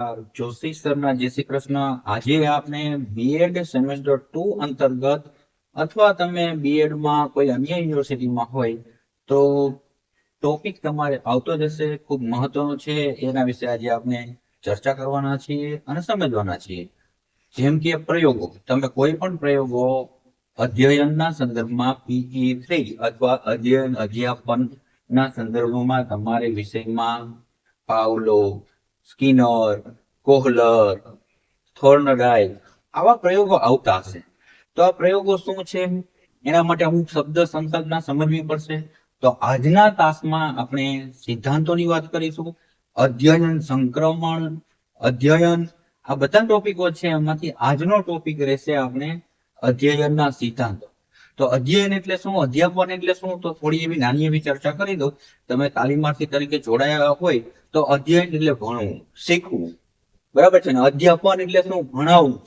જોશી સરના જય શ્રી કૃષ્ણ, આજે આપણે બીએડ સેમેસ્ટર ટુ અંતર્ગત અથવા તમે BEd માં કોઈ અન્ય યુનિવર્સિટીમાં હોય તો ટોપિક તમારે આવતો જશે ખૂબ મહત્વનો છે. એના વિશે આજે આપણે ચર્ચા કરવાના છીએ અને સમજવાના છીએ. જેમ કે પ્રયોગો, તમે કોઈ પણ પ્રયોગો અધ્યયનના સંદર્ભમાં પીઈ થ્રી અથવા અધ્યયન અધ્યાપનના સંદર્ભમાં તમારે વિષયમાં પાવલો સ્કિનર, કોહલર થોર્નડાઇલ આવા પ્રયોગો આવતા હશે. તો આ પ્રયોગો શું છે? એના માટે અમુક શબ્દ સંસદના સમજવી પડશે. તો આજના તાસમાં આપણે સિદ્ધાંતોની વાત કરીશું. અધ્યયન, સંક્રમણ, અધ્યયન, આ બધા ટોપિકો છે. એમાંથી આજનો ટોપિક રહેશે આપણે અધ્યયનના સિદ્ધાંતો. તો અધ્યયન એટલે શું? અધ્યાપન એટલે શું? તો થોડી એવી નાની એવી ચર્ચા કરી દઉં. તમે તાલીમાર્થી તરીકે જોડાયા હોય તો અધ્યયન એટલે ભણવું, શીખવું. બરાબર છે ને? અધ્યાપન એટલે શું? ભણાવવું.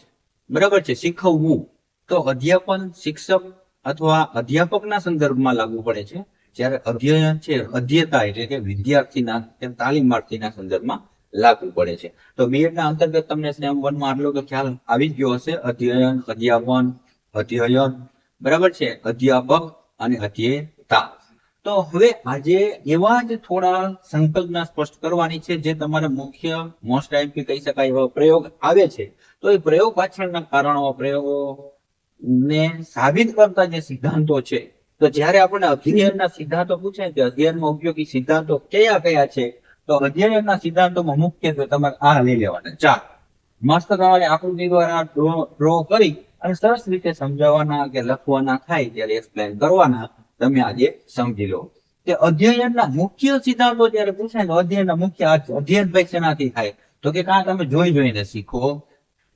બરાબર છે? શીખવવું. તો અધ્યાપન શિક્ષક અથવા અધ્યાપકના સંદર્ભમાં લાગુ પડે છે. જ્યારે અધ્યયન છે, અધ્યતા એટલે કે વિદ્યાર્થીના કે તાલીમાર્થીના સંદર્ભમાં લાગુ પડે છે. તો બીએડના અંતર્ગત તમને સ્નેહ વનમાં આટલો તો ખ્યાલ આવી ગયો હશે. અધ્યયન, અધ્યાપન, અધ્યયન બરાબર છે? અધ્યાપક અને અધ્યેતા. તો હવે આજે એવા જ થોડા સંકલ્પના સ્પષ્ટ કરવાની છે જે તમારે મુખ્ય મોસ્ટ આઈપી કહી શકાય એવા પ્રયોગ આવે છે. તો એ પ્રયોગ પાછળના કારણો પ્રયોગો ને સાબિત કરતા જે સિદ્ધાંતો છે. તો જ્યારે આપણને અધ્યયનના સિદ્ધાંતો પૂછે કે અધ્યયનમાં ઉપયોગી સિદ્ધાંતો કયા કયા છે, તો અધ્યયનના સિદ્ધાંતોમાં મુખ્યત્વે તમારે આ લઈ લેવાના. ચાર મસ્ત તમારે આકૃતિ દ્વારા ડ્રો કરી અને સરસ રીતે સમજાવવાના કે લખવાના થાય ત્યારે એક્સપ્લેન કરવાના તમે આજે સમજી લો. કે અધ્યયનના મુખ્ય સિદ્ધાંતો જ્યારે પૂછાય તો અધ્યયનના મુખ્ય અધ્યયન ભાઈ શેનાથી થાય? તો કે કાં તમે જોઈ જોઈને શીખો.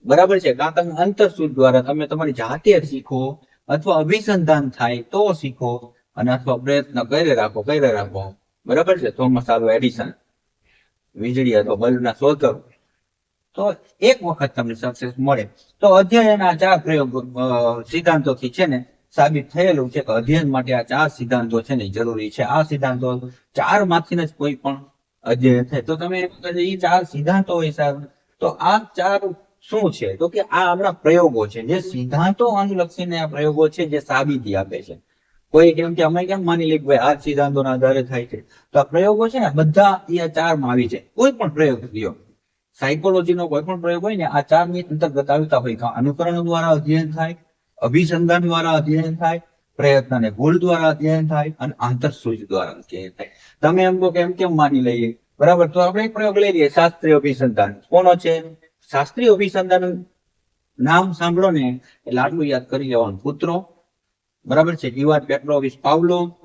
બરાબર છે? કાં તમે અંતરસૂચ દ્વારા તમે તમારી જાતે શીખો અથવા અભિસંધાન થાય તો શીખો અને અથવા પ્રયત્ન કરે રાખો કરે રાખો. બરાબર છે? થોમસ આલ્વા એડિસન વીજળી અથવા બલ્બના શોધક તો એક વખત તમને સક્સેસ મળે. તો અધ્યયન આ ચાર પ્રયોગ સિદ્ધાંતોથી છે ને સાબિત થયેલું છે કે અધ્યયન માટે આ ચાર સિદ્ધાંતો છે ને જરૂરી છે. આ સિદ્ધાંતો ચારમાંથી જ કોઈ પણ અધ્યયન થાય. તો તમે છો, ચાર સિદ્ધાંતો હોય સાહેબ. તો આ ચાર શું છે? તો કે આ આપણા પ્રયોગો છે. જે સિદ્ધાંતો અનુલક્ષીને આ પ્રયોગો છે જે સાબિતી આપે છે. કોઈ કેમ કે અમે કેમ માની લઈએ ભાઈ આ સિદ્ધાંતોના આધારે થાય છે. તો આ પ્રયોગો છે ને બધા એ ચારમાં આવી જાય. કોઈ પણ પ્રયોગ લ્યો. સાયકોલોજીનો કોઈ પણ પ્રયોગ હોય ને, આ ચારની અંતર્ગત આવતા હોય અનુકરણ દ્વારા અધ્યયન થાય, અભિસંધાન દ્વારા અધ્યયન થાય, પ્રયત્ન અને ભૂલ દ્વારા અધ્યયન થાય અને આંતરસૂચ દ્વારા અધ્યયન થાય. તમે એમ કહો કે એમ કેમ માની લઈએ? બરાબર, તો આપણે એક પ્રયોગ લઈ લઈએ, શાસ્ત્રીય અભિસંધાન. કોનો છે? શાસ્ત્રીય અભિસંધાન નામ સાંભળો ને, એટલે આટલું યાદ કરી લેવાનું. પુત્રો બરાબર છે? Ivan Petrovich Pavlov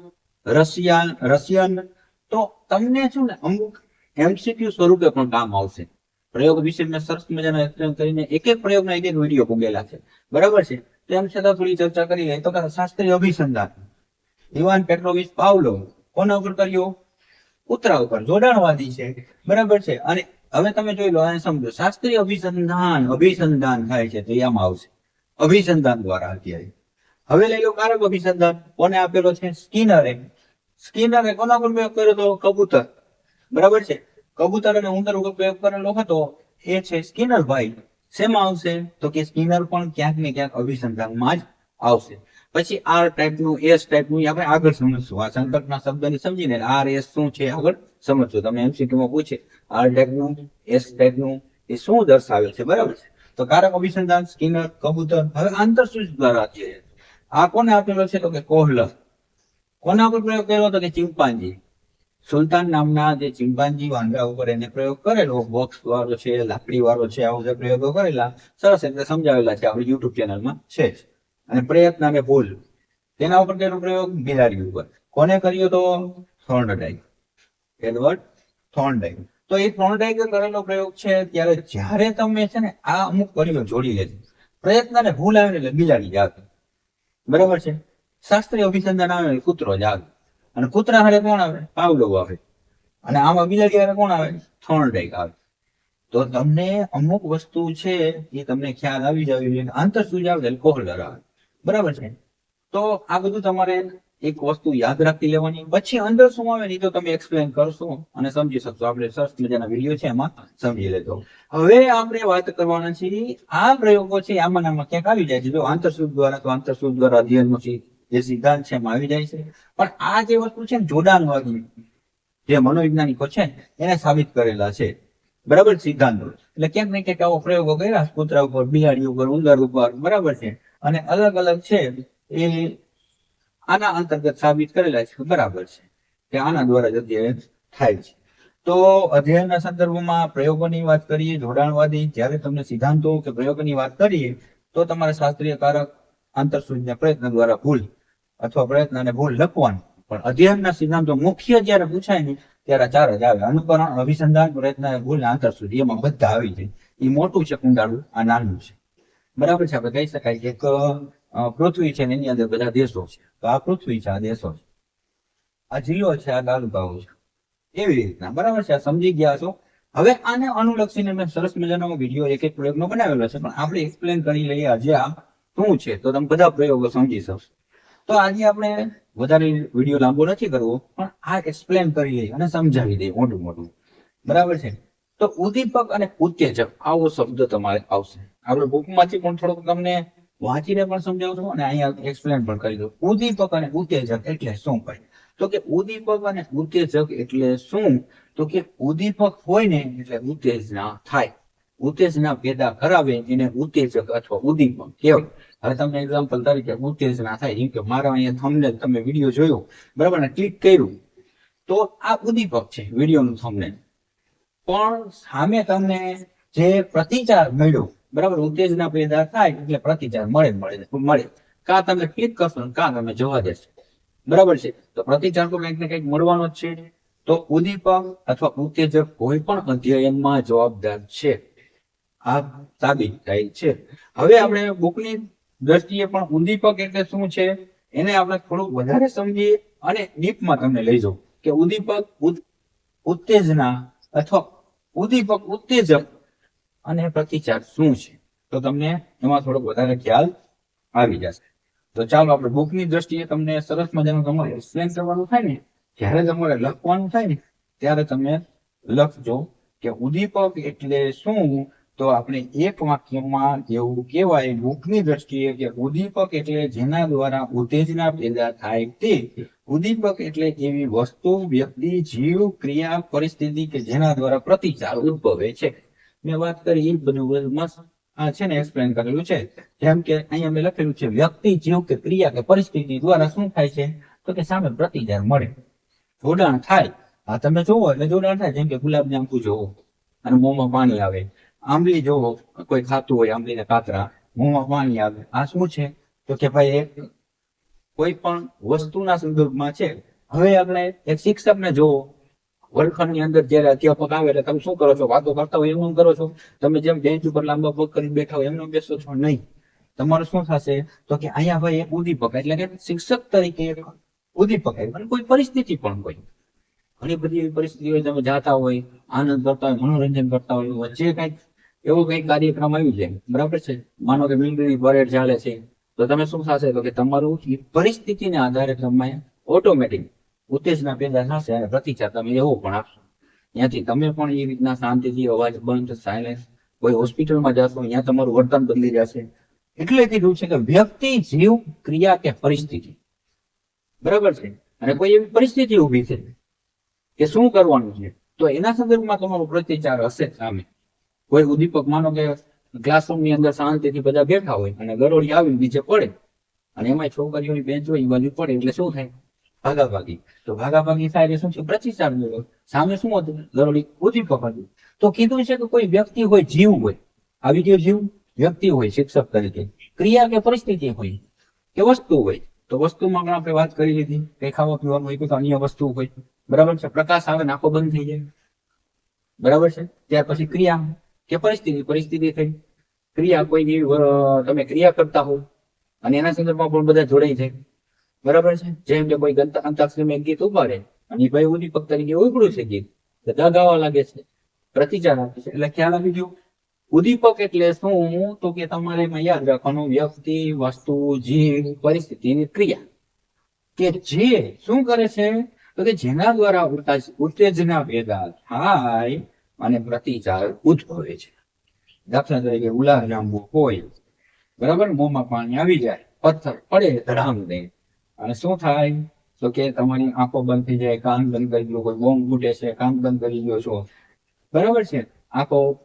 Russian Russian. તો તમને શું ને અમુક એમસીક્યુ સ્વરૂપે પણ કામ આવશે. પ્રયોગ વિશે મેં સરસ મજાનો એક્સપ્લેન કરીને એક એક પ્રયોગના એક એક વીડિયો પૂગેલા છે. બરાબર છે? તેમ છતાં થોડી ચર્ચા કરી તો કે શાસ્ત્રીય અભિસંધાન. ઇવાન પેટ્રોવિચ પાવલો, કોના ઉપર કર્યો? કૂતરા ઉપર. જોડાણવાદી છે. બરાબર છે? અને હવે તમે જોઈ લો અને સમજો. શાસ્ત્રીય અભિસંધાન અભિસંધાન થાય છે. તો એ આવશે. અભિસંધાન દ્વારા અત્યારે હવે લઈ લો કારક અભિસંધાન. કોને આપેલો છે? સ્કિનરે. સ્કિનરે કોના પર પ્રયોગ કર્યો તો? કબૂતર. બરાબર છે? કબૂતર અને ઉંદર ઉપર પ્રયોગ કરેલો હતો, એ છે સ્કિનર ભાઈ. શેમાં આવશે? તો કે સ્કિનર પણ ક્યાંક ને ક્યાંક અભિસંધાનમાં જ આવશે. પછી આર ટાઈપનું એસ ટાઈપનું આપણે આગળ સમજશું. આ સંકટના શબ્દને સમજીને આર એસ શું છે આગળ સમજશું. તમે એમસીક્યુમાં પૂછે આર ટાઈપનું એસ ટાઈપનું એ શું દર્શાવે છે? બરાબર છે? તો કારક અભિસંધાન સ્કિનર કબૂતર, હવે આંતરસૂચ દ્વારા છે. આ કોને આપેલો છે? તો કે કોહલર. કોના ઉપર પ્રયોગ કર્યો તો કે ચિમ્પાન્જી સુલતાન નામના જે ચિંપાંજી વાંદરા ઉપર એને પ્રયોગ કરેલો બોક્સ વાળો છે, લાકડી વાળો છે, આવા બધા પ્રયોગો કરેલા, સરસ રીતે સમજાવેલા છે, આપણી યુટ્યુબ ચેનલમાં છે જ. અને પ્રયત્ન અને ભૂલ, તેના ઉપર તેનો પ્રયોગ બિલાડી ઉપર. કોને કર્યો તો? થોર્નડાઇક એડવર્ડ થોર્નડાઇક તો એ થોર્નડાઇકે કરેલો પ્રયોગ છે, ત્યારે જ્યારે તમે છે ને આ અમુક કર્યો જોડી લેજો પ્રયત્ન અને ભૂલ આવે ને એટલે બિલાડી જાગે. બરાબર છે? શાસ્ત્રીય અભિસંધાન આવે કૂતરો જાગે. અને કૂતરા હારે કોણ આવે? પાવલો આવે. અને આમાં બિલાડી હારે કોણ આવે? થોર્નડાઈક આવે. તો તમને અમુક વસ્તુ છે એ તમને ખ્યાલ આવી જવી જોઈએ આંતર એટલે કોહલર આવે. બરાબર છે? તો આ બધું તમારે એક વસ્તુ યાદ રાખી લેવાની. પછી અંદર શું આવે ને તો તમે એક્સપ્લેન કરશો અને સમજી શકશો. આપણે સરસ મજાના વીડિયો છે એમાં સમજી લેજો. હવે આપણે વાત કરવાના છીએ આ પ્રયોગો છે. આમાં આમાં ક્યાંક આવી જાય છે. જો આંતરસૂદ દ્વારા તો આંતરસૂદ દ્વારા અધ્યયનનો સી- જે સિદ્ધાંત છે એમાં આવી જાય છે. પણ આ જે વસ્તુ છે જોડાણવાદી જે મનોવૈજ્ઞાનિકો છે, એને સાબિત કરેલા છે. બરાબર સિદ્ધાંતો. એટલે ક્યાંક ને ક્યાંક આવો પ્રયોગો કર્યા કૂતરા ઉપર બિલાડી ઉપર, ઉંદર ઉપર, બરાબર છે. અને અલગ અલગ છે એ આના અંતર્ગત સાબિત કરેલા છે, બરાબર છે. કે આના દ્વારા જ અધ્યયન થાય છે. તો અધ્યયનના સંદર્ભમાં પ્રયોગોની વાત કરીએ, જોડાણવાદી, જ્યારે તમને સિદ્ધાંતો કે પ્રયોગોની વાત કરીએ, તો તમારે શાસ્ત્રીય કારક આંતરસૂચના પ્રયત્ન દ્વારા ભૂલ અથવા પ્રયત્ન અને ભૂલ લખવાનું. પણ અધ્યયનના સિદ્ધાંતો મુખ્ય જ્યારે પૂછાય ને ત્યારે ચાર જ આવે. અનુકરણ, અભિસંધાન, પ્રયત્ન અને ભૂલ સુધી એમાં બધા આવી જાય. એ મોટું છે, કુંડાળું, આ નાનું છે. બરાબર છે, આપણે કહી શકાય કે પૃથ્વી છે એની અંદર બધા દેશો છે. તો આ પૃથ્વી છે, આ દેશો છે. આ જિલ્લો છે, આ તાલુકાઓ છે. એવી રીતના. બરાબર છે સમજી ગયા છો? હવે આને અનુલક્ષીને મેં સરસ મજાનો વીડિયો એક એક પ્રયોગનો બનાવેલો છે. પણ આપણે એક્સપ્લેન કરી લઈએ આજે આ શું છે? તો તમે બધા પ્રયોગો સમજી શકશો તો આજે આપણે વધારે વીડિયો લાંબો નથી કરવો, પણ આ એક્સપ્લેન કરી લઈએ અને સમજાવી દઈએ મોટું મોટું. બરાબર છે? તો ઉદ્દીપક અને ઉત્તેજક, આવો શબ્દ તમારે આવશે. આપણે બુકમાંથી પણ થોડોક તમને વાંચીને પણ સમજાવું છું અને અહીંયા એક્સપ્લેન પણ કરી દઉં ઉદ્દીપક અને ઉત્તેજક એટલે શું ભાઈ તો કે ઉદ્દીપક અને ઉત્તેજક એટલે શું? તો કે ઉદ્દીપક હોય ને એટલે ઉત્તેજના થાય. ઉત્તેજના પેદા કરાવે એને ઉત્તેજક અથવા ઉદ્દીપક કહેવાય. હવે તમને એક્ઝામ્પલ તરીકે ઉત્તેજના થાય કે મારા અહીંયા થમને તમે વીડિયો જોયો, બરાબર ને ક્લિક કર્યું. તો આ ઉદ્દીપક છે, વિડીયોનું થમને પણ સામે તમને જે પ્રતિચાર મળ્યો, બરાબર, ઉત્તેજના પેદા થાય એટલે પ્રતિચાર મળે મળે મળે. કાં તમે ક્લિક કરશો કાં તમે જોવા દેશો. બરાબર છે? તો પ્રતિચાર તો કંઈક ને કંઈક મળવાનો જ છે. તો ઉદ્દીપક અથવા ઉત્તેજક કોઈ પણ અધ્યયનમાં જવાબદાર છે. આ સાબિત થાય છે. હવે આપણે બુકની દ્રષ્ટિએ પણ ઉદ્દીપક એટલે શું છે? એને આપણે થોડુંક વધારે સમજીએ અને ડીપમાં તમને લઈ જાઉં કે ઉદ્દીપક ઉત્તેજના અથવા ઉદ્દીપક ઉત્તેજક અને પ્રતિચાર શું છે? તો તમને એમાં થોડોક વધારે ખ્યાલ આવી જશે. તો ચાલો આપણે બુકની દ્રષ્ટિએ તમને સરસ મજાનું તમારે એક્સપ્લેન કરવાનું થાય ને, જ્યારે તમારે લખવાનું થાય ને, ત્યારે તમે લખજો કે ઉદ્દીપક એટલે શું? તો આપણે એક વાક્યમાં એવું કહેવાય બુકની દ્રષ્ટિએ કે ઉદ્દીપક એટલે જેના દ્વારા ઉત્તેજના પેદા થાય તે. ઉદ્દીપક એટલે એવી વસ્તુ, વ્યક્તિ, જીવ, ક્રિયા, પરિસ્થિતિ કે જેના દ્વારા પ્રતિચાર ઉદ્ભવે છે. મેં વાત કરી, એ બધું મસ્ત આ છે ને એક્સપ્લેન કરેલું છે. જેમ કે અહીંયા મેં લખેલું છે, વ્યક્તિ, જીવ કે ક્રિયા કે પરિસ્થિતિ દ્વારા શું થાય છે? તો કે સામે પ્રતિચાર મળે. જોડાણ થાય. આ તમે જોવો એટલે જોડાણ થાય. જેમ કે ગુલાબ જાંબુ જોવો અને મોંમાં પાણી આવે. આંબલી જોવો કોઈ ખાતું હોય, આંબલીના કાતરા મોંમાં પાણી આવે, આ શું છે? તો કે ભાઈ એક કોઈ પણ વસ્તુના સંદર્ભમાં છે. હવે આપણે એક શિક્ષકને જોવો વર્ગખંડની અંદર જયારે અધ્યાપક આવે એટલે તમે શું કરો છો? વાતો કરતા હોય એમનું કરો છો? તમે જેમ બેન્ચ ઉપર લાંબા પગ કરીને બેઠા હોય એમનું બેસો છો? નહીં. તમારું શું થશે? તો કે અહીંયા ભાઈ એક ઉદીપક એટલે કે શિક્ષક તરીકે એક ઉદીપક અને કોઈ પરિસ્થિતિ પણ હોય. ઘણી બધી એવી પરિસ્થિતિ હોય, તમે જાતા હોય, આનંદ કરતા હોય, મનોરંજન કરતા હોય વચ્ચે કંઈક એવો કંઈક કાર્યક્રમ આવ્યું છે? બરાબર છે? માનો કે મિલિટરી પરેડ ચાલે છે. તો તમે શું થશે? તો કે તમારું પરિસ્થિતિને આધારે તમે ઓટોમેટિક ઉત્તેજના પેદા થશે અને પ્રતિચાર તમે એવો પણ આપશો. ત્યાંથી તમે પણ એ રીતના શાંતિથી અવાજ બંધ સાયલેન્સ કોઈ હોસ્પિટલમાં જશો, ત્યાં તમારું વર્તન બદલી જશે. એટલે કીધું છે કે વ્યક્તિ, જીવ, ક્રિયા કે પરિસ્થિતિ. બરાબર છે? અને કોઈ એવી પરિસ્થિતિ ઊભી છે કે શું કરવાનું છે? તો એના સંદર્ભમાં તમારો પ્રતિચાર હશે સામે. કોઈ ઉદ્દીપક માનો કે ક્લાસરૂમની અંદર શાંતિથી બધા બેઠા હોય અને ગરોળી આવીને નીચે પડે અને એમાં છોકરીઓની બેન્ચ હોય એ બાજુ પડે એટલે શું થાય? ભાગાભાગી. તો ભાગાભાગી થાય એટલે શું છે? પ્રતિસાદ મળ્યો. સામે શું હતું? ગરોળી ઉદ્દીપક હતું. તો કીધું છે કે કોઈ વ્યક્તિ હોય, જીવ હોય, આવી ગયો જીવ? વ્યક્તિ હોય, શિક્ષક તરીકે. ક્રિયા કે પરિસ્થિતિ હોય? કે વસ્તુ હોય? તો વસ્તુમાં પણ આપણે વાત કરી લીધી. કઈ ખાવા પીવાનું હોય કોઈ અન્ય વસ્તુ હોય. બરાબર છે? પ્રકાશ આવે નાખો બંધ થઈ જાય. બરાબર છે? ત્યાર પછી ક્રિયા. કે પરિસ્થિતિ પરિસ્થિતિ થઈ. ક્રિયા કોઈ એવી તમે ક્રિયા કરતા હો અને એના સંદર્ભમાં પણ બધા જોડાઈ જાય. બરાબર છે? જેમ કે કોઈ અંતાક્ષરી એક ગીત ઉપાડે અને ભાઈ ઉદ્દીપક તરીકે ઉગડું છે ગીત. બધા ગાવા લાગે છે, પ્રતિચાર આપે છે. એટલે ખ્યાલ આવી ગયો. ઉદીપક એટલે શું? તો કે તમારે એમાં યાદ રાખવાનું, વ્યક્તિ, વસ્તુ, જીવ, પરિસ્થિતિ ક્રિયા. કે જે શું કરે છે? તો કે જેના દ્વારા ઉત્તેજના પેદા થાય અને પ્રતિચાર ઉદ્ભવે છે. દાખલા તરીકે ગુલાબ જાંબુ હોય, બરાબર? મોંમાં પાણી આવી જાય, પથ્થર પડે ધડામ દે અને શું થાય? તો કે તમારી આંખો બંધ થઈ જાય, કાન બંધ કરી દો, કોઈ બોમ્બ ફૂટે છે, કાન બંધ કરી દો છો. બરાબર છે? આંખો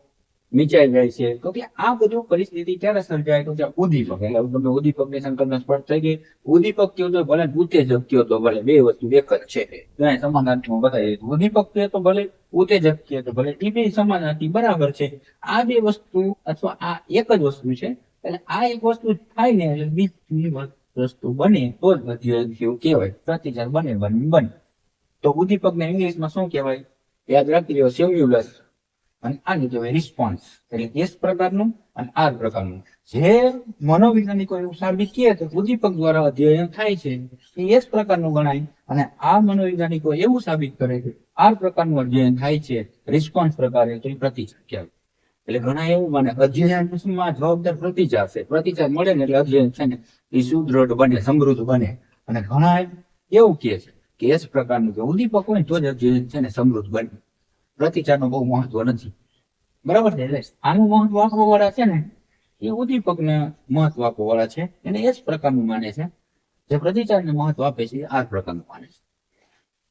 મીચાઈ જાય છે. તો કે આ બધું પરિસ્થિતિ ક્યારે સર્જાય તો કે ઉદીપક એટલે તમે ઉદ્દીપકની સંકલ્પના સ્પષ્ટ થઈ ગઈ. ઉદીપક કયો તો ભલે ઉત્તેજક કયો તો ભલે બે વસ્તુ એક જ છે. ત્યાં સમાનાર્થીમાં બતાવી દીધું ઉદીપક કયો તો ભલે ઉત્તેજક કયો તો ભલે એ બે સમાનાર્થી બરાબર છે. આ બે વસ્તુ અથવા આ એક જ વસ્તુ છે. એટલે આ એક વસ્તુ થાય ને એટલે બીજી વસ્તુ બને તો જ પ્રતિક્રિયા કહેવાય. પ્રતિચાર બને બને બને. તો ઉદ્દીપકને ઇંગ્લિશમાં શું કહેવાય? યાદ રાખી લો સ્ટિમ્યુલસ અને આને કહેવાય રિસ્પોન્સ એટલે એસ પ્રકારનું અને આર પ્રકારનું. જે મનોવૈજ્ઞાનિકો એવું સાબિત કહે તો ઉદ્દીપક દ્વારા અધ્યયન થાય છે, એ એસ પ્રકારનું ગણાય. અને આ મનોવૈજ્ઞાનિકો એવું સાબિત કરે છે આર પ્રકારનું અધ્યયન થાય છે રિસ્પોન્સ પ્રકારે તો એ પ્રતિચાર કહેવાય. એટલે ઘણા એવું માને અધ્યયનમાં જવાબદાર પ્રતિચાર છે. પ્રતિચાર મળે ને એટલે અધ્યયન છે ને, એ સુદૃઢ બને, સમૃદ્ધ બને. અને ઘણા એવું કહે છે કે એસ પ્રકારનું કે ઉદ્દીપક હોય તો જ અધ્યયન છે ને, સમૃદ્ધ બને. પ્રતિચારનું બહુ મહત્વ નથી. બરાબર છે આનું મહત્વ આપવા વાળા છે ને, એ ઉદ્દીપકને મહત્વ આપવા વાળા છે, એને એ જ પ્રકારનું માને છે. જે પ્રતિચારને મહત્વ આપે છે આ પ્રકારનું માને છે.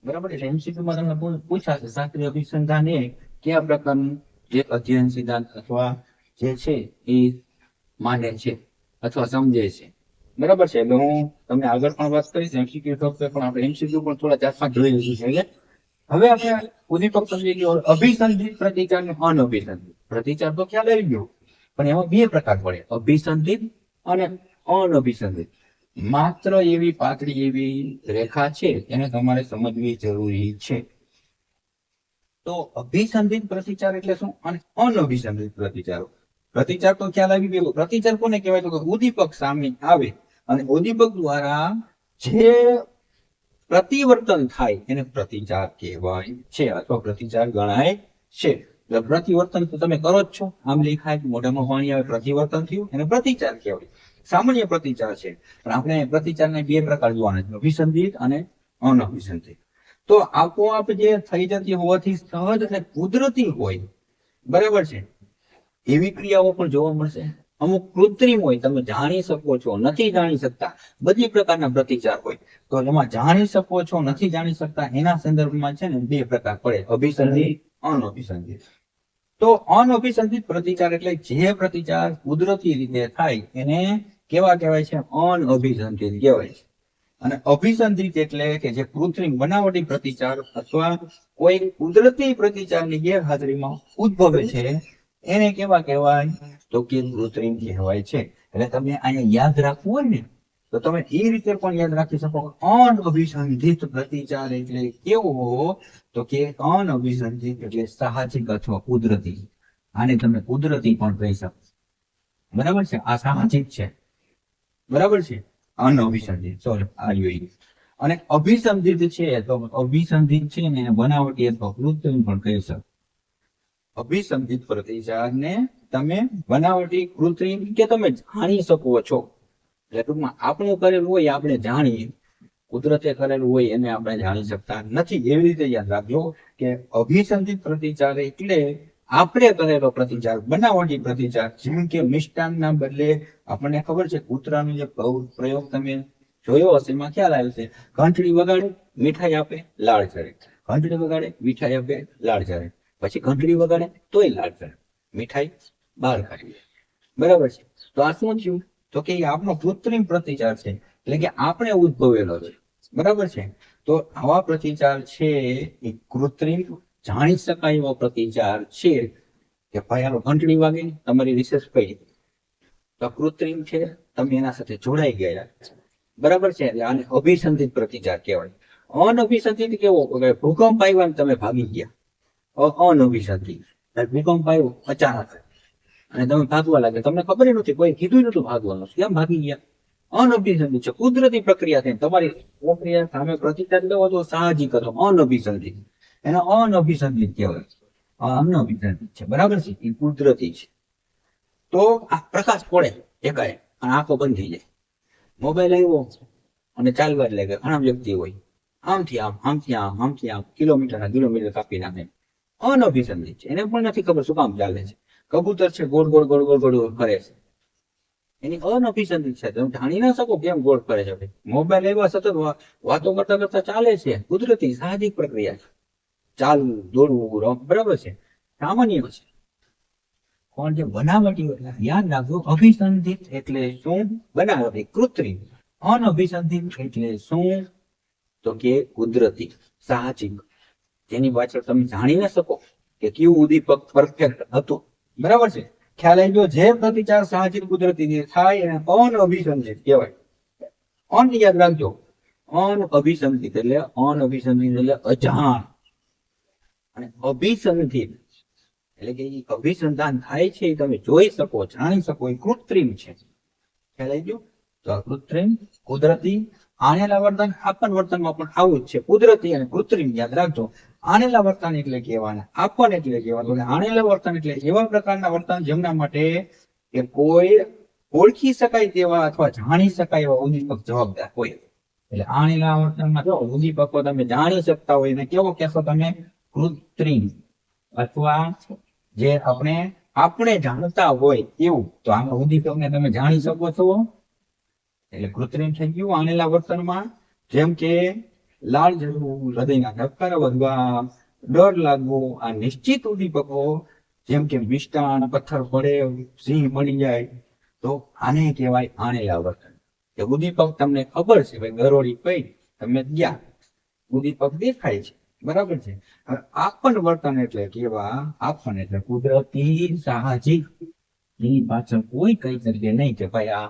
બરાબર એટલે MCQ માં તમને પૂછાશે શાસ્ત્રીય અભિસંધાન એ કયા પ્રકારનું જે અધ્યયન સિદ્ધાંત અથવા જે છે એ માને છે અથવા સમજે છે. બરાબર છે, એટલે હું તમને આગળ પણ વાત કરીશ, એમસીક્યુ પણ આપણે એમસીક્યુ પણ થોડા ચાર પાંચ જોઈ લીધું છે હવે આપણે ઉદીપક સમજી અભિસંધિત પ્રતિચાર અને અનઅભિસંધિત પ્રતિચાર તો ખ્યાલ આવી ગયો, પણ એમાં બે પ્રકાર પડે અભિસંધિત અને અનઅભિસંધિત માત્ર એવી પાતળી એવી રેખા છે, એને તમારે સમજવી જરૂરી છે. તો અભિસંધિત પ્રતિચાર એટલે શું? અને અનઅભિસંધિત પ્રતિચારો પ્રતિચાર તો ખ્યાલ આવી ગયો. પ્રતિચાર કોને કહેવાય? તો ઉદીપક સામે આવે. અને ઉદ્દીપક દ્વારા જે પ્રતિવર્તન થાય એને પ્રતિચાર કહેવાય છે, અથવા પ્રતિચાર ગણાય છે. પ્રતિવર્તન તો તમે કરો જ છો. આમ લેખાય મોઢામાં પાણી આવે, પ્રતિવર્તન થયું, એને પ્રતિચાર કહેવાય. સામાન્ય પ્રતિચાર છે. પણ આપણે પ્રતિચારને બે પ્રકાર જોવાના છે. અભિસંધિત અને અનઅભિસંધિત. તો આપોઆપ જે થઈ જતી હોવાથી સહજ અને કુદરતી હોય. બરાબર છે? એવી ક્રિયાઓ પણ જોવા મળશે. અમુક કૃત્રિમ હોય, તમે જાણી શકો છો, નથી જાણી શકતા. બધી પ્રકારના પ્રતિચાર હોય. તો એમાં જાણી શકો છો, નથી જાણી શકતા, એના સંદર્ભમાં છે ને બે પ્રકાર પડે, અભિસંધિત, અનઅભિસંધિત. તો અનઅભિસંધિત પ્રતિચાર એટલે જે પ્રતિચાર કુદરતી રીતે થાય, એને કેવા કહેવાય છે? અનઅભિસંધિત કહેવાય છે. અને અભિસંધિત એટલે કે જે કૃત્રિમ બનાવટી પ્રતિચાર અથવા કોઈ કુદરતી પ્રતિચારની ગેરહાજરીમાં ઉદ્ભવે છે એને કેવા કહેવાય? તો કે કૃત્રિમ કહેવાય છે. એટલે તમે અહીંયા યાદ રાખવું હોય ને, તો તમે એ રીતે પણ યાદ રાખી શકો અનઅભિસંધિત પ્રતિચાર એટલે કેવો? તો કે અનઅભિસંધિત એટલે સાહજિક અથવા કુદરતી. આને તમે કુદરતી પણ કહી શકો બરાબર છે? આ સાહજિક છે. બરાબર છે? અનઅભિસંધિત સોરી આ જોઈ અને અભિસંધિત છે, તો અભિસંધિત છે ને, બનાવટી અથવા કૃત્રિમ પણ કહી શકો. અભિસંધિત પ્રતિસાદને તમે બનાવટી કૃત્રિમ કે તમે જાણી શકો છો. એટલે ટૂંકમાં આપણું કરેલું હોય આપણે જાણીએ. કુદરતે કરેલું હોય એને આપણે જાણી શકતા નથી. એવી રીતે યાદ રાખજો કે અભિસંધિત પ્રતિચાર એટલે આપણે કરેલો પ્રતિચાર બનાવટી પ્રતિચાર જેમ કે મિષ્ટાનના બદલે આપણને ખબર છે કૂતરાનો જે પ્રયોગ તમે જોયો હશે, એમાં ખ્યાલ આવ્યો છે. ઘંટડી વગાડે, મીઠાઈ આપે, લાળ ચડે ઘંટડી વગાડે, મીઠાઈ આપે, લાળ ચડે પછી ઘંટડી વગાડે, તોય લાડ કરે મીઠાઈ બહાર કાઢી લે. બરાબર છે? તો આ શું થયું? તો કે એ આપણો કૃત્રિમ પ્રતિચાર છે, એટલે કે આપણે ઉદ્ભવેલો છે. બરાબર છે? તો આવા પ્રતિચાર છે, એ કૃત્રિમ જાણી શકાય એવો પ્રતિચાર છે કે ભાઈ આનો ઘંટડી વાગે, તમારી રિસર્ચ કઈ તો કૃત્રિમ છે, તમે એના સાથે જોડાઈ ગયા. બરાબર છે? આને અભિસંધિત પ્રતિચાર કહેવાય. અનઅભિસંધિત કેવો? ભૂકંપ આવ્યો તમે ભાગી ગયા. અ- હતી ભૂકંપ આવ્યો અચાનક. અને તમે ભાગવા લાગે તમને ખબર નથી કોઈ કીધું નતું ભાગવાનું. કેમ ભાગી ગયા? અનઅભિસંધિત છે. કુદરતી પ્રક્રિયા થઈ તમારી પ્રક્રિયા સામે પ્રતિચાર લેવો તો સાહજિક હતો અનઅભિસંધિત એને અનઅભિસંધિત કહેવાય. અનઅભિસંધિત છે. બરાબર છે? એ કુદરતી છે. તો આ પ્રકાશ પડે એકાએ અને આંખો બંધ થઈ જાય. મોબાઈલ આવ્યો અને ચાલવા જ લાગે ઘણા વ્યક્તિ હોય આમથી આમ આમથી આમ આમથી આમ. કિલોમીટર કિલોમીટર કાપી નાખે. અનઅભિસંધિત છે. એને પણ નથી ખબર શું કામ ચાલે છે. કબૂતર છે, ગોળ ગોળ ગોળ ગોળ ગોળ ફરે છે. એની અનઅભિસંધિત છે. તમે જાણી ના શકો કેમ ગોળ ફરે છે. મોબાઈલ એવા સતત વાતો કરતા કરતા ચાલે છે. કુદરતી સાહજિક પ્રક્રિયા છે. ચાલવું, દોડવું બરાબર છે. સામાન્ય છે. પણ જે બનાવટી એટલે યાદ રાખજો, અભિસંધિત એટલે શું? બનાવટી, કૃત્રિમ. અનઅભિસંધિત એટલે શું? તો કે કુદરતી, સાહજિક તેની પાછળ તમે જાણી ન શકો કે કયું ઉદ્દીપક પરફેક્ટ હતું. બરાબર છે? ખ્યાલ આવી જે પ્રતિચાર સાહજિક કુદરતી રીતે થાય એને અનઅભિસંધિત કહેવાય. અન યાદ રાખજો. અનઅભિસંધિત એટલે અનઅભિસંધિત એટલે અજાણ. અને અભિસંધિત એટલે કે અભિસંધાન થાય છે તમે જોઈ શકો, જાણી શકો, એ કૃત્રિમ છે. ખ્યાલ આવી ગયો તો કૃત્રિમ કુદરતી આણેલા વર્તન આપણ વર્તનમાં પણ આવું જ છે. કુદરતી અને કૃત્રિમ, યાદ રાખજો. આણેલા વર્તન એટલે કહેવાના. આપણ એટલે કહેવાનું. આણેલા વર્તન એટલે એવા પ્રકારના વર્તન જેમના માટે કે કોઈ ઓળખી શકાય તેવા અથવા જાણી શકાય એવા ઉદ્દીપક જવાબદાર હોય. એટલે આણેલા વર્તનમાં જો ઉદ્દીપકો તમે જાણી શકતા હોય, એને કેવો કહેશો તમે? કૃત્રિમ. અથવા જે આપણે આપણે જાણતા હોય એવું. તો આમાં ઉદ્દીપકને તમે જાણી શકો છો. એટલે કૃત્રિમ થઈ ગયું આણેલા વર્તનમાં. જેમ કે લાળ ઝરવું હૃદયના ધબકારા વધવા, ડર લાગવો, આ નિશ્ચિત ઉદ્દીપકો, જેમ કે મિષ્ટાન, પથ્થર પડે સિંહ મળી જાય, તો આને કહેવાય આણેલા વર્તન. કે ઉદ્દીપક તમને ખબર છે, ભાઈ, ગરોળી કઈ? તમે ગયા. ઉદ્દીપક દેખાય છે, બરાબર છે? હવે આપણ વર્તન એટલે કેવા? આપણ એટલે કુદરતી સાહજિક. એની પાછળ કોઈ કઈ શકે નહીં કે ભાઈ આ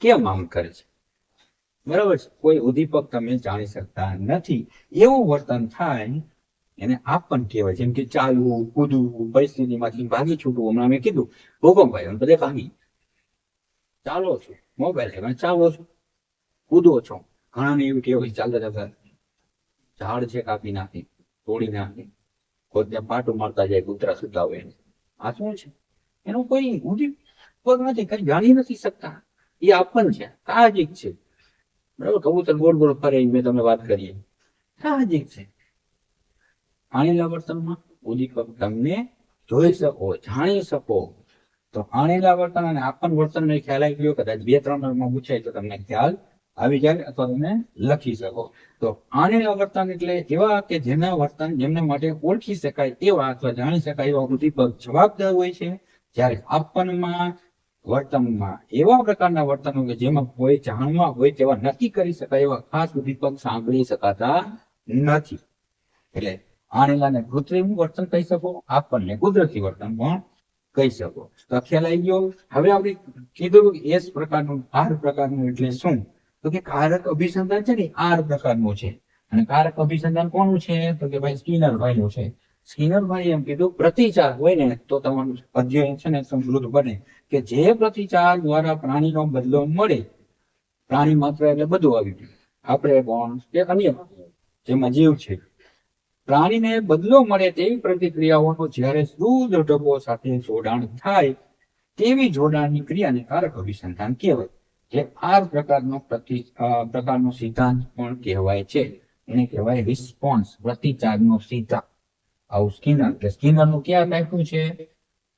કેમ આમ કરે છે? બરાબર છે? કોઈ ઉદ્દીપક તમે જાણી શકતા નથી. એવું વર્તન થાય, એને આપણ કહેવાય. જેમ કે ચાલવું, કૂદવું, પરિસ્થિતિમાંથી ભાગી છૂટવું. હમણાં મેં કીધું ભૂકંપ બધે ભાગી. ચાલો છો, મોબાઈલ છે ચાલો છો. કૂદો છો. ઘણાને એવું કહેવાય ચાલતા ચાલતા ઝાડ છે કાપી નાખી, તોડી નાખી ખોદને પાટું મારતા જાય, કૂતરા સુતા હોય. આ શું છે? એનું કોઈ ઉદ્દીપક નથી, કઈ જાણી નથી શકતા. એ આપણ છે, સાહજિક છે. બરાબર? કબૂતર ગોળ ગોળ ફરે મેં તમને વાત કરીએ. સાહજિક છે. આણેલા વર્તનમાં ઉદીપક તમને જોઈ શકો, જાણી શકો. તો આણેલા વર્તન અને આપણ વર્તન ને ખ્યાલ આવી ગયો, કદાચ બે ત્રણ નંબરમાં પૂછાય તો તમને ખ્યાલ આવી જાય અથવા તમે લખી શકો. તો આણેલા વર્તન એટલે એવા કે જેના વર્તન જેમને માટે ઓળખી શકાય એવા અથવા જાણી શકાય એવા ઉદ્દીપક જવાબદાર હોય છે. જ્યારે આપણમાં વર્તનમાં એવા પ્રકારના વર્તનો કે જેમાં કોઈ જાણવા હોય તેવા નક્કી કરી શકાય એવા ખાસ ઉદ્દીપક સાંભળી શકાતા નથી. એટલે આણેલાને કૃત્રિમ વર્તન કહી શકો, આપણને કુદરતી વર્તન પણ કહી શકો. તો ખ્યાલ આવી ગયો. હવે આપણે કીધું એ પ્રકારનું, આર પ્રકારનું એટલે શું? તો કે કારક અભિસંધાન છે ને આર પ્રકારનું છે. અને કારક અભિસંધાન કોનું છે? તો કે ભાઈ સ્કિનર ભાઈનું છે. સ્કિનર ભાઈ એમ કીધું, પ્રતિચાર હોય ને, તો તમારું અધ્યયન છે ને, સમૃદ્ધ બને. કે જે પ્રતિચાર દ્વારા પ્રાણીનો બદલો મળે, પ્રાણી માત્ર એટલે બધું આવી ગયું. આપણે ગૌણ કે અન્ય જેમાં જીવ છે. પ્રાણીને બદલો મળે તેવી પ્રતિક્રિયાઓનો જ્યારે સુઘટકો સાથે જોડાણ થાય, તેવી જોડાણની ક્રિયાને કારક અભિસંધાન કહેવાય, જે આ પ્રકારનો પ્રતિ પ્રકારનો સિદ્ધાંત પણ કહેવાય છે. એને કહેવાય રિસ્પોન્સ પ્રતિચારનો સિદ્ધાંત. આવું સ્કિનર કે સ્કિનરનું ક્યાં ટાઈપનું છે?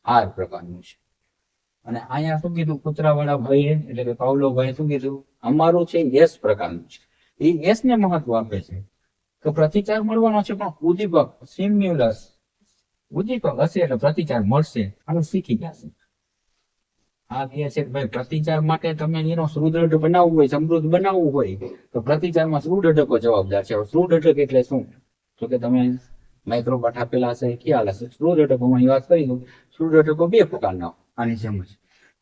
આર પ્રકારનું છે. અને અહીંયા શું કીધું? કૂતરાવાળા ભાઈએ, એટલે કે પાવલો ભાઈ શું કીધું? અમારું છે યશ પ્રકારનું છે. એ એસ ને મહત્વ આપે છે. તો પ્રતિચાર મળવાનો છે પણ ઉદ્દીપક, સિમ્યુલસ. ઉદ્દીપક હશે એટલે પ્રતિચાર મળશે. અને શીખી જશે. આ કહે છે કે ભાઈ પ્રતિચાર માટે તમે એનો સુદૃઢ બનાવવું હોય, સમૃદ્ધ બનાવવું હોય, તો પ્રતિચારમાં સુદૃઢકો જવાબદાર છે. સુદૃઢક એટલે શું? તો કે તમે માઇક્રોબાટ આપેલા હશે ખ્યાલ હશે. સુદૃઢકોમાં વાત કરી દઉં. સુદૃઢકો બે પ્રકારના આની જેમ જ.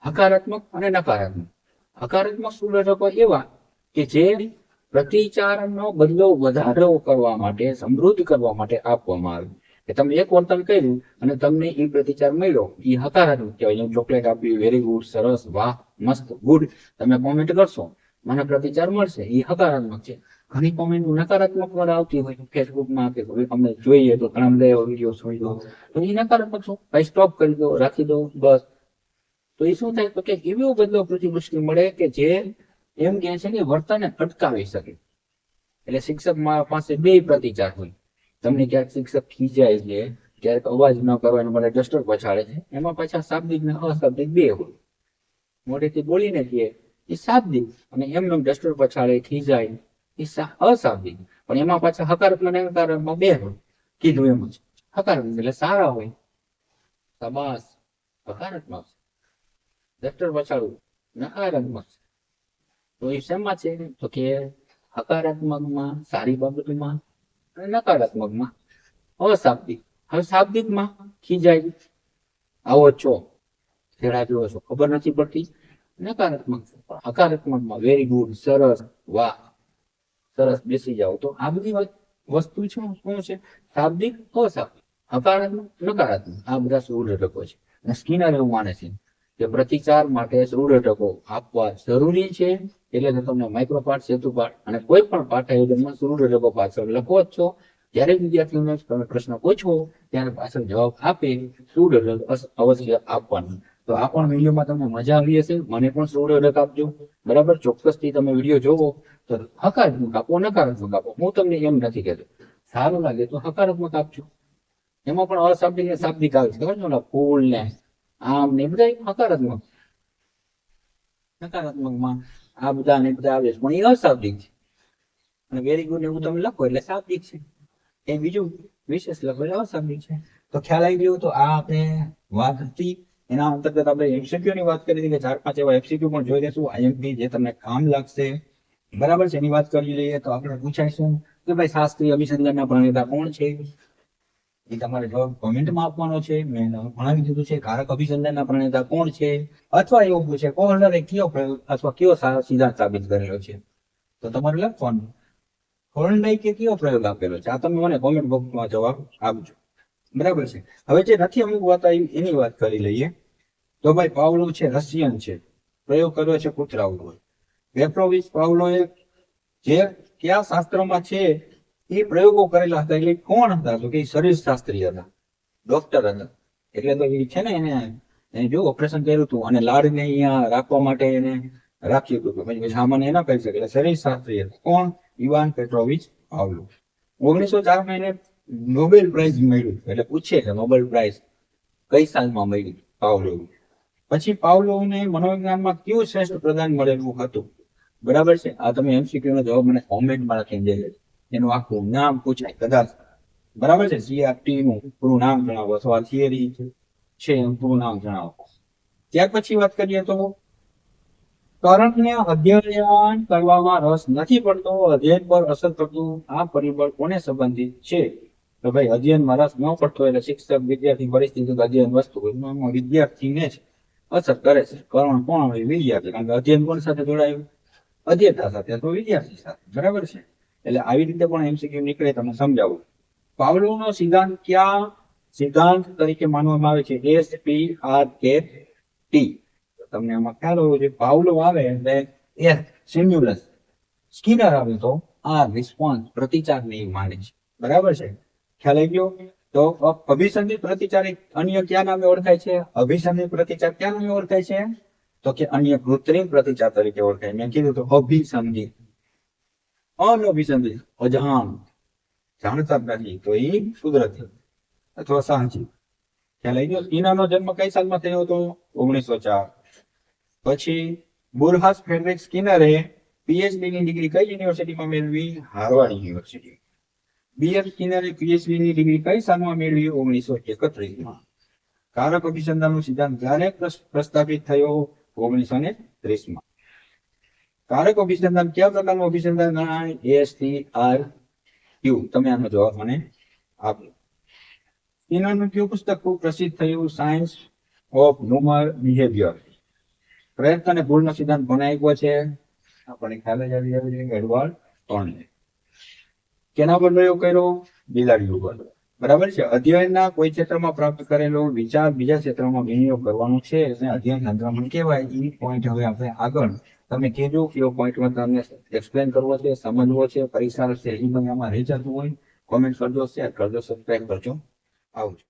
હકારાત્મક અને નકારાત્મક. હકારાત્મક સુદૃઢકો એવા કે જે પ્રતિચારનો બદલો વધારો કરવા માટે, સમૃદ્ધ કરવા માટે આપવામાં આવે. કે તમે એક વર્તન કર્યું અને તમને એ પ્રતિચાર મળ્યો. એ હકારાત્મક કહેવાય. ચોકલેટ આપી વેરી ગુડ સરસ, વાહ, મસ્ત ગુડ તમે કોમેન્ટ કરશો, મને પ્રતિચાર મળશે. એ હકારાત્મક છે. ઘણી કોમેન્ટ નકારાત્મક વાળા આવતી હોય ફેસબુકમાં કે કોઈ તમને જોઈએ તો ઘણા બધા એવા વીડિયો જોઈ દો તો એ નકારાત્મક શું ભાઈ સ્ટોપ કરી દો, રાખી દો, બસ. તો એ શું થાય? તો કે એવો બદલો પ્રતિપુષ્ટિ મળે કે જે એમ કે છે કે વર્તનને અટકાવી શકે. એટલે શિક્ષક પાસે બે પ્રતિચાર હોય. તમને ક્યાંક શિક્ષક ખીજાય છે, ક્યારેક અવાજ ન કરવાનો માટે ડસ્ટર પછાડે છે, એમાં પાછા શાબ્દિક ને અશાબ્દિક બે હોય. મોઢેથી બોલીને કહે એ શાબ્દિક. અને એમનો ડસ્ટર પછાડે, ખીજાય. એ અશાબ્દિક. પણ એમાં પાછા હકારાત્મક અને નકારાત્મક બે હોય. કીધું એમ જ. હકારાત્મક એટલે સારા હોય. શાબાશ હકારાત્મક ડસ્ટર પછાડવું નકારાત્મક તો એ શેમાં છે? તો કે હકારાત્મકમાં, સારી બાબતમાં અને નકારાત્મકમાં. અશાબ્દિક હવે શાબ્દિકમાં ખીજાય. આવો છો. ખેડા જેવો છો. ખબર નથી પડતી. નકારાત્મક હકારાત્મકમાં વેરી ગુડ સરસ, વાહ. સરસ બેસી જાઓ. તો આ બધી વસ્તુ છે, શું છે? શાબ્દિક, અશાબ્દિક. હકારાત્મક, નકારાત્મક. આ બધા સુર ઘટકો છે. અને સ્કિનર એવું માને છે. કે પ્રતિકાર માટે ઘટકો આપવા જરૂરી છે, એટલે તો તમને માઇક્રો પાઠ સેતુ પાઠ અને કોઈ પણ પાઠ આયોજનમાં ઘટકો પાછળ લખો જ છો. જ્યારે વિદ્યાર્થીઓને તમે પ્રશ્ન પૂછો, ત્યારે પાછળ જવાબ આપે સુર અવશ્ય આપવાનું. તો આ પણ વિડીયોમાં તમને મજા આવી હશે. મને પણ ઘટક આપજો. બરાબર? ચોક્કસથી તમે વીડિયો જોવો. તો હકારાત્મક આપો, નકારાત્મક આપો. હું તમને એમ નથી કહેતો. સારું લાગે તો હકારાત્મક આપજો. એમાં પણ અશાબ્દિક શાબ્દિક આવે છે. ખબર છે ફૂલ ને આમ ને બધા હકારાત્મક. નકારાત્મકમાં આ બધા ને બધા આવે છે. પણ એ અશાબ્દિક છે. અને વેરી ગુડ એવું તમે લખો એટલે શાબ્દિક છે. એ બીજું વિશેષ લખો એટલે અશાબ્દિક છે. તો ખ્યાલ આવી ગયો તો આ આપણે વાત હતી. એના અંતર્ગત આપણે એમસીક્યુ ની વાત કરી કે ચાર પાંચ એવા એમસીક્યુ પણ જોઈ લેશું આઈએમપી જે તમને કામ લાગશે. બરાબર છે, એની વાત કરી લઈએ તો આપણે પૂછાઈશું કે ભાઈ શાસ્ત્રીય અભિસંધાનના પ્રણેતા કોણ છે? એ તમારે જવાબ કોમેન્ટમાં આપવાનો છે. મેં ભણાવી દીધું છે, કારક અભિસંધાનના પ્રણેતા કોણ છે? અથવા એવું પૂછે કોહલરે કયો પ્રયોગ અથવા કયો સિદ્ધાંત સાબિત કરેલો છે? તો તમારે લખવાનું. હોર્નડાઈકે કયો પ્રયોગ આપેલો છે? આ તમે મને કોમેન્ટ બોક્સમાં જવાબ આપજો. બરાબર છે? હવે જે નથી અમુક વાત આવી, એની વાત કરી લઈએ. તો ભાઈ, પાવલો છે, રશિયન છે. પ્રયોગ કર્યો છે કૂતરા ઉપર. પાવલો પાવલોએ જે, કયા શાસ્ત્રમાં છે એ પ્રયોગો કરેલા હતા એટલે કોણ હતા? તો કે શરીર શાસ્ત્રી હતા. ડોક્ટર હતા. એટલે તો એ છે ને એને જો ઓપરેશન કર્યું હતું અને લાડને અહીંયા રાખવા માટે એને રાખ્યું હતું. પછી સામાન્ય એના કહી શકે. એટલે શરીર શાસ્ત્રી હતા કોણ? Ivan Petrovich Pavlov. ઓગણીસો ચારમાં એને નોબેલ પ્રાઇઝ મળ્યું. એટલે પૂછે કે નોબેલ પ્રાઇઝ કઈ સાલમાં મળ્યું પાવલો પછી પાવલોને મનોવિજ્ઞાનમાં કયું શ્રેષ્ઠ પ્રદાન મળેલું હતું? બરાબર છે? આ તમે એમસીક્યુ નો જવાબ મને કોમેન્ટમાં લખીને દે એનું આખું નામ પૂછાય કદાચ. બરાબર છે? સીઆરટી નું પૂરું નામ જણાવો અથવા થિયરી છે એનું પૂરું નામ જણાવો. ત્યાર પછી વાત કરીએ તો કરંટને અધ્યયન કરવામાં રસ નથી પડતો. અધ્યયન પર અસર કરતું આ પરિબળ કોને સંબંધિત છે? તો ભાઈ, અધ્યયનમાં રસ ન પડતો એટલે શિક્ષક, વિદ્યાર્થી પરિસ્થિતિ અધ્યયન વસ્તુ વિદ્યાર્થીને જ અસર કરે છે. કારણ કોણ? વિદ્યાર્થી. કારણ કે અધ્યયન કોણ સાથે જોડાયું? અધ્યયતા સાથે અથવા વિદ્યાર્થી સાથે. બરાબર છે? એટલે આવી રીતે પણ એમસીક્યુ નીકળે, તમને સમજાવું. પાવલોનો સિદ્ધાંત ક્યાં? સિદ્ધાંત તરીકે માનવામાં આવે છે S P R K T તમને આમાં ખ્યાલ હોવો જોઈએ, પાવલો આવે એટલે એસ સ્ટિમ્યુલસ સ્કિનર આવે તો આ રિસ્પોન્સ પ્રતિચાર ને માને છે. બરાબર છે? ખ્યાલ આવી ગયો? તો અભિસંધિત પ્રતિચાર અન્ય કયા નામે ઓળખાય છે? અભિસંધિત પ્રતિચાર કયા નામે ઓળખાય છે? તો કે અન્ય કૃત્રિમ પ્રતિચાર તરીકે ઓળખાય. મેં કીધું તો અભિસંધિત અનઅભિસંધિત અજાણ. જાણતા નથી. તો એ કુદરતી અથવા સાહજિક. ખ્યાલ જન્મ કઈ સાલમાં થયો હતો? ઓગણીસો ચાર. પછી બુરહાસ ફેડરિક સ્કિનરે પીએચડી ની ડિગ્રી કઈ યુનિવર્સિટીમાં મેળવી? Harvard University. બીએફ સ્કિનરે પીએચડી ની ડિગ્રી કઈ સાલમાં મેળવી? ઓગણીસો એકત્રીસમાં કારક અભિસંધાનનો સિદ્ધાંત ક્યારે પ્રસ્થાપિત થયો? ઓગણીસો ને ત્રીસમાં કારક અભિસંધાન કયા પ્રકારનું અભિસંધાન? ગણાય એસ ટી આર ક્યુ તમે આનો જવાબ મને આપો. એનાનું કયું પુસ્તક ખૂબ પ્રસિદ્ધ થયું? સાયન્સ ઓફ હ્યુમર બિહેવિયર પ્રયત્ન અને ભૂલનો સિદ્ધાંત કોને આપ્યો છે? આપણે ખ્યાલ જ આવી જાય એડવર્ડ ટોર્ને કેના પર પ્રયોગ કર્યો? બિલાડી ઉપર. બરાબર છે? અધ્યયનના કોઈ ક્ષેત્રમાં પ્રાપ્ત કરેલો વિચાર બીજા ક્ષેત્રમાં વિનિયોગ કરવાનો છે. એટલે અધ્યયન સંક્રમણ કહેવાય એ પોઈન્ટ હવે આપણે આગળ તમે કહેજો કયો પોઈન્ટમાં તમને એક્સપ્લેન કરવો છે, સમજવો છે પરીક્ષા છે, એ મને આમાં રહી જતું હોય. કોમેન્ટ કરજો શેર કરજો સબસ્ક્રાઈબ કરજો. આવજો.